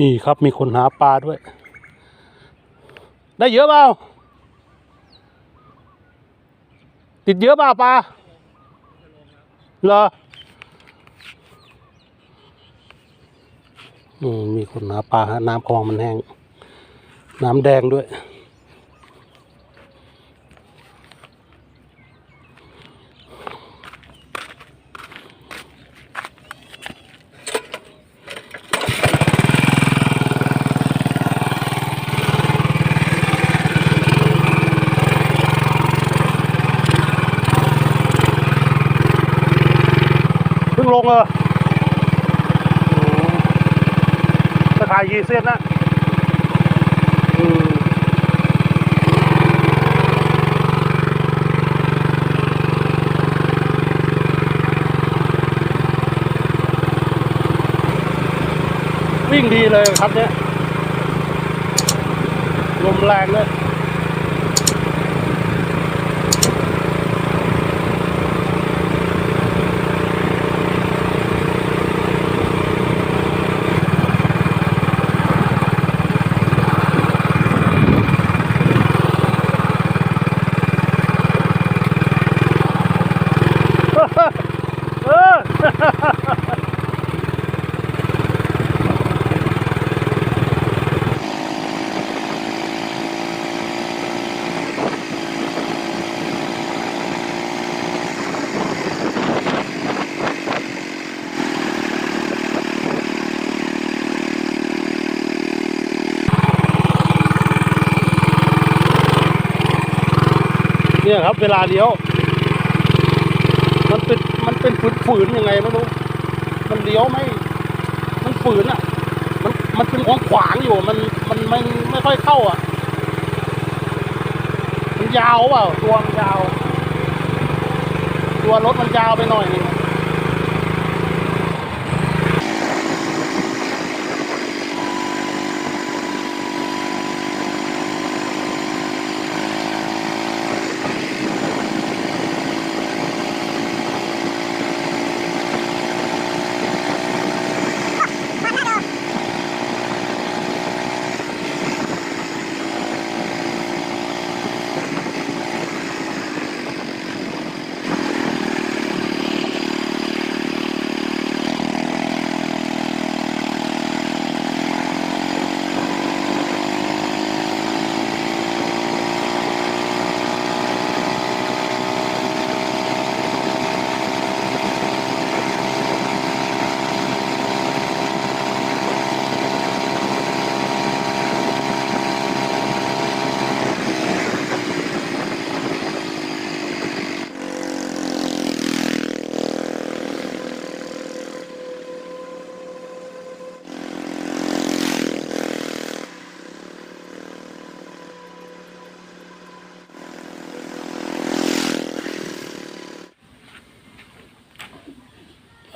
นี่ครับมีคนหาปลาด้วย ได้เยอะเปล่า ติดเยอะเปล่าปลาเหรอมมีคนหาปลาฮะน้ำคลองมันแห้ง น้ำแดงด้วย พิ่งลงเออตะขายยีเส้นนะวิ่งดีเลยครับเนี่ยลมแรงเลย เออเนี่ยครับเวลาเลี้ยว มันเป็นมันเป็นฝืนๆยังไงไม่รู้ มันเลี้ยวไม่ มันฝืนอะ มันมันเป็นของขวางอยู่มันมันไม่ไม่ค่อยเข้าอะ มันยาวเปล่าตัวมันยาว ตัวรถมันยาวไปหน่อยนึง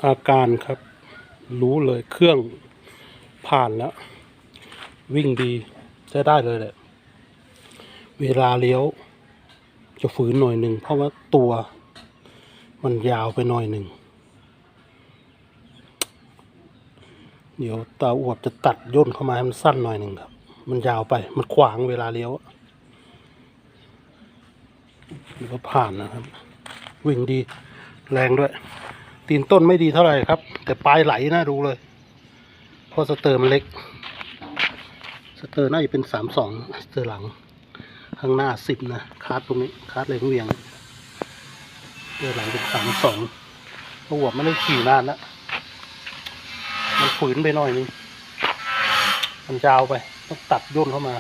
อาการครับ รู้เลยเครื่องผ่านแล้ว วิ่งดีใช้ได้เลยแหละ เวลาเลี้ยว จะฝืนหน่อยหนึ่งเพราะว่าตัวมันยาวไปหน่อยหนึ่ง เดี๋ยวตาอวบจะตัดย่นเข้ามาให้มันสั้นหน่อยหนึ่งครับ มันยาวไปมันขวางเวลาเลี้ยวหรือว่าผ่านนะครับ วิ่งดีแรงด้วย ตีนต้นไม่ดีเท่าไหร่ครับ แต่ปลายไหลน่าดูเลยเพราะสเตอร์มันเล็ก สเตอร์น่าจะเป็นสามสองสเตอร์หลัง ข้างหน้าสิบนะคาร์ดตรงนี้คาร์ดเลยเวียงสเตอร์หลังเป็นสามสองหัวไม่ได้ขี่นานแล้วมันฝืนไปหน่อยนึงมันยาวไป ต้องตัดย่นเข้ามา